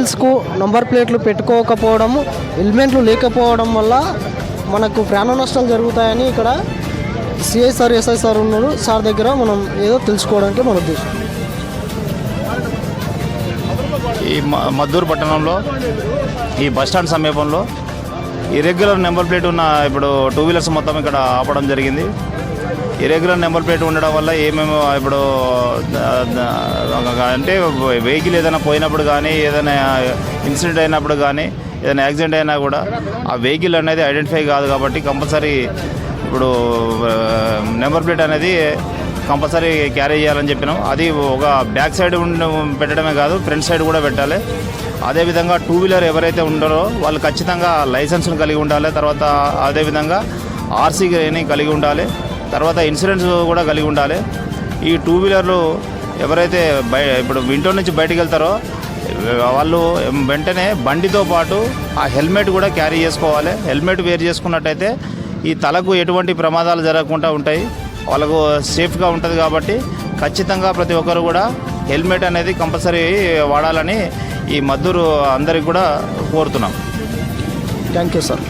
వెహికల్స్కు number ప్లేట్లు పెట్టుకోకపోవడము హెల్మెట్లు లేకపోవడం వల్ల మనకు ప్రాణ నష్టాలు జరుగుతాయని ఇక్కడ సిఐ సార్ ఎస్ఐ సార్ ఉన్నారు. సార్ దగ్గర మనం ఏదో తెలుసుకోవడానికి మన ఉద్దేశం. ఈ మ- మద్దూరు పట్టణంలో ఈ బస్టాండ్ సమీపంలో ఇరెగ్యులర్ నెంబర్ ప్లేట్ ఉన్న ఇప్పుడు టూ వీలర్స్ మొత్తం ఇక్కడ ఆపడం జరిగింది. ఇరెగ్యులర్ నెంబర్ ప్లేట్ ఉండడం వల్ల ఏమేమి ఇప్పుడు అంటే వెహికల్ ఏదైనా పోయినప్పుడు కానీ ఏదైనా ఇన్సిడెంట్ అయినప్పుడు కానీ ఏదైనా యాక్సిడెంట్ అయినా కూడా ఆ వెహికల్ అనేది ఐడెంటిఫై కాదు కాబట్టి కంపల్సరీ ఇప్పుడు నెంబర్ ప్లేట్ అనేది కంపల్సరీ క్యారీ చేయాలని చెప్పినాం. అది ఒక బ్యాక్ సైడ్ పెట్టడమే కాదు ఫ్రంట్ సైడ్ కూడా పెట్టాలి. అదేవిధంగా టూ వీలర్ ఎవరైతే ఉండారో వాళ్ళు ఖచ్చితంగా లైసెన్స్ను కలిగి ఉండాలి. తర్వాత అదేవిధంగా ఆర్సీ కలిగి ఉండాలి. తర్వాత ఇన్సూరెన్స్ కూడా కలిగి ఉండాలి. ఈ టూ వీలర్లు ఎవరైతే బయ ఇప్పుడు ఇంట్లో నుంచి బయటకు వెళ్తారో వాళ్ళు వెంటనే బండితో పాటు ఆ హెల్మెట్ కూడా క్యారీ చేసుకోవాలి. హెల్మెట్ వేర్ చేసుకున్నట్టయితే ఈ తలకు ఎటువంటి ప్రమాదాలు జరగకుండా ఉంటాయి. వాళ్ళకు సేఫ్గా ఉంటుంది కాబట్టి ఖచ్చితంగా ప్రతి ఒక్కరు కూడా హెల్మెట్ అనేది కంపల్సరీ వాడాలని ఈ మద్దూరు అందరికి కూడా కోరుతున్నాం. Thank you sir.